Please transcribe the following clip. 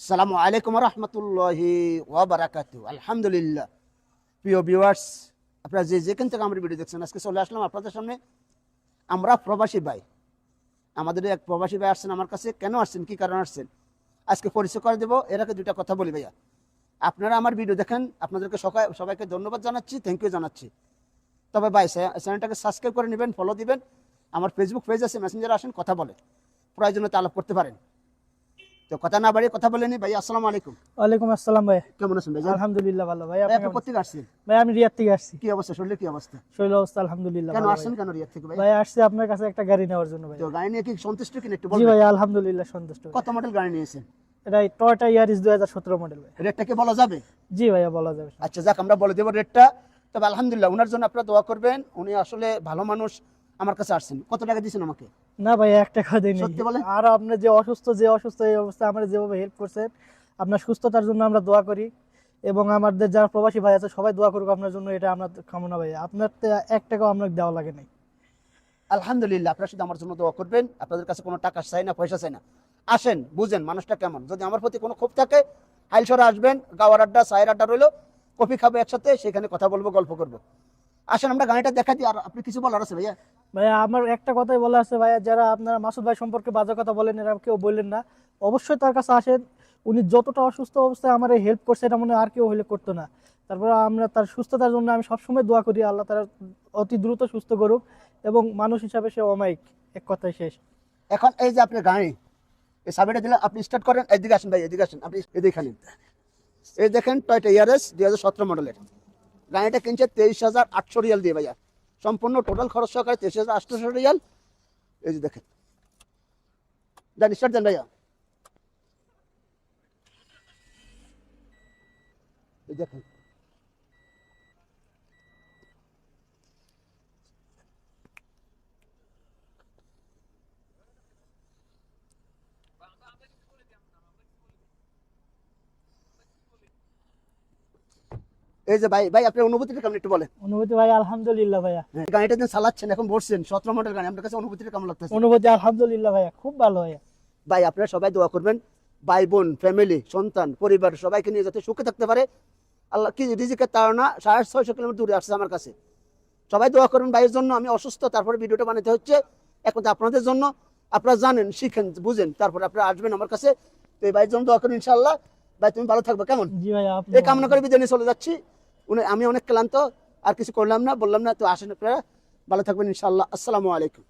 সালামু আলাইকুম রহমতুল্লাহি ওয়াবারাকাতু আলহামদুলিল্লাহ। প্রিয় ভিউয়ার্স আপনারা যে যেখান থেকে আমার ভিডিও দেখছেন, আজকে চলে আসলাম আপনাদের সামনে। আমরা প্রবাসী ভাই। আমাদের এক প্রবাসী ভাই আসছেন আমার কাছে। কেন আসছেন? কি কারণে আসছেন? আজকে পরিচয় করে দেবো। এর আগে দুইটা কথা বলি ভাইয়া। আপনারা আমার ভিডিও দেখেন, আপনাদেরকে সবাই, সবাইকে ধন্যবাদ জানাচ্ছি থ্যাংক ইউ জানাচ্ছি। তবে ভাই চ্যানেলটাকে সাবস্ক্রাইব করে নেবেন ফলো দিবেন। আমার ফেসবুক পেজ আছে মেসেঞ্জার আসেন, কথা বলে প্রয়োজনে তালাপ করতে পারেন। তো কথা না বাড়িয়ে কথা বলেনি ভাই আসসালামু আলাইকুম। ওয়ালাইকুম আসসালাম ভাই। কেমন আছেন ভাই আলহামদুলিল্লাহ ভালো ভাই আপনি আছেন? কোথেকে আসছেন? ভাই আমি রিয়াদ থেকে আসছি। কি অবস্থা কি অবস্থা? শৈল অবস্থা আলহামদুলিল্লাহ কেন আসছেন কেন রিয়াদ থেকে ভাই? ভাই আসছে আপনার কাছে একটা গাড়ি নেওয়ার জন্য ভাই। তো গাড়ি নিয়ে কি সন্তুষ্ট কিনা একটু জি বলবেন? ভাই আলহামদুলিল্লাহ সন্তুষ্ট। কত মডেল গাড়ি নিয়েছেন? এটা টয়টা ইয়ারিস দুই হাজার সতেরো মডেল ভাই। রেটটা কি বলা যাবে? জি ভাইয়া বলা যাবে। আচ্ছা যাক আমরা বলে দেবো রেটটা তবে আলহামদুলিল্লাহ ওনার জন্য আপনারা দোয়া করবেন। উনি আসলে ভালো মানুষ। আমার কাছে আসছেন। কত টাকা দিয়েছেন আমাকে? না ভাই এক টাকা দিইনি সত্যি বলেন? আর আপনি যে অসুস্থ যে অসুস্থ এই অবস্থায় আমরা যেভাবে হেল্প করছেন আপনার সুস্থতার জন্য আমরা দোয়া করি। এবং আমাদের যারা প্রবাসী ভাই আছে সবাই দোয়া করুক আপনার জন্য এটা আমরা কামনা ভাই। আপনার তো এক টাকাও আপনাকে দেওয়া লাগে নাই। আলহামদুলিল্লাহ আপনারা শুধু আমার জন্য দোয়া করবেন। আপনাদের কাছে কোনো টাকা চাই না পয়সা চাই না। আসেন বুঝেন মানুষটা কেমন। যদি আমার প্রতি কোনো ক্ষোভ থাকে হাইলসরে আসবেন গাওয়ার আড্ডা সায়ের আড্ডা রইল কফি খাব একসাথে সেখানে কথা বলব গল্প করব। আসেন আমরা গাড়িটা দেখা দিই। আর আপনি কিছু বলার আছে ভাইয়া? ভাইয়া আমার একটা কথাই বলা আছে ভাইয়া যারা আপনারা মাসুদ ভাই সম্পর্কে বাজে কথা বলেন এরা কেউ বললেন না। অবশ্যই তার কাছে আসেন। উনি যতটা অসুস্থ অবস্থায় আমার হেল্প করছে এটা মনে আর কেউ হলে করতো না। তারপর আমরা তার সুস্থতার জন্য আমি সবসময় দোয়া করি আল্লাহ তার অতি দ্রুত সুস্থ করুক এবং মানুষ হিসাবে সে অমায়িক। এক কথায় শেষ। এখন এই যে আপনার গাড়ি এই সাবিটা দিলে আপনি স্টার্ট করেন এদিকে আসেন ভাই এদিকে আসেন আপনি এদিকে নিন এই দেখেন টয়টা ইয়ারএস দুই হাজার সতেরো মডেলের গাড়িটা কিনছে তেইশ হাজার আটশো রিয়াল দিয়ে ভাইয়া। সম্পূর্ণ টোটাল খরচ সহকারে তেইশ হাজার আটশোশো রিয়াল। এই যে দেখেন। দেন স্টার্ট দেন ভাইয়া। দেখেন। এই যে ভাই ভাই আপনার অনুভূতিটা কেমন একটু বলেন। অনুভূতি ভাই আলহামদুলিল্লাহ ভাইয়া। হ্যাঁ, গাড়িটা চালাচ্ছেন এখন বসছেন সতেরো মডেল গাড়ি আপনার কাছে অনুভূতিটা কেমন লাগতেছে? অনুভূতি আলহামদুলিল্লাহ ভাইয়া খুব ভালো ভাইয়া। ভাই আপনারা সবাই দোয়া করবেন ভাই বোন ফ্যামিলি সন্তান পরিবার সবাইকে নিয়ে যাতে সুখে থাকতে পারে। আল্লাহ কি রিজিকের তাড়না সাড়ে ছয়শো কিলোমিটার দূরে আসছে আমার কাছে। সবাই দোয়া করবেন ভাইয়ের জন্য আমি অসুস্থ তারপরে ভিডিওটা বানাতে হচ্ছে। এখন আপনাদের জন্য আপনারা জানেন শিখেন বুঝেন তারপরে আপনারা আসবেন আমার কাছে। তো এই ভাইয়ের জন্য দোয়া করুন ইনশাল্লাহ ভাই তুমি ভালো থাকবে কেমন? এই কামনা করে বিদায় নিয়ে চলে যাচ্ছি। উনি, আমি অনেক ক্লান্ত, আর কিছু করলাম না, বললাম না, তো আসেন আপনারা। ভালো থাকবেন ইনশাল্লাহ আসসালামু আলাইকুম।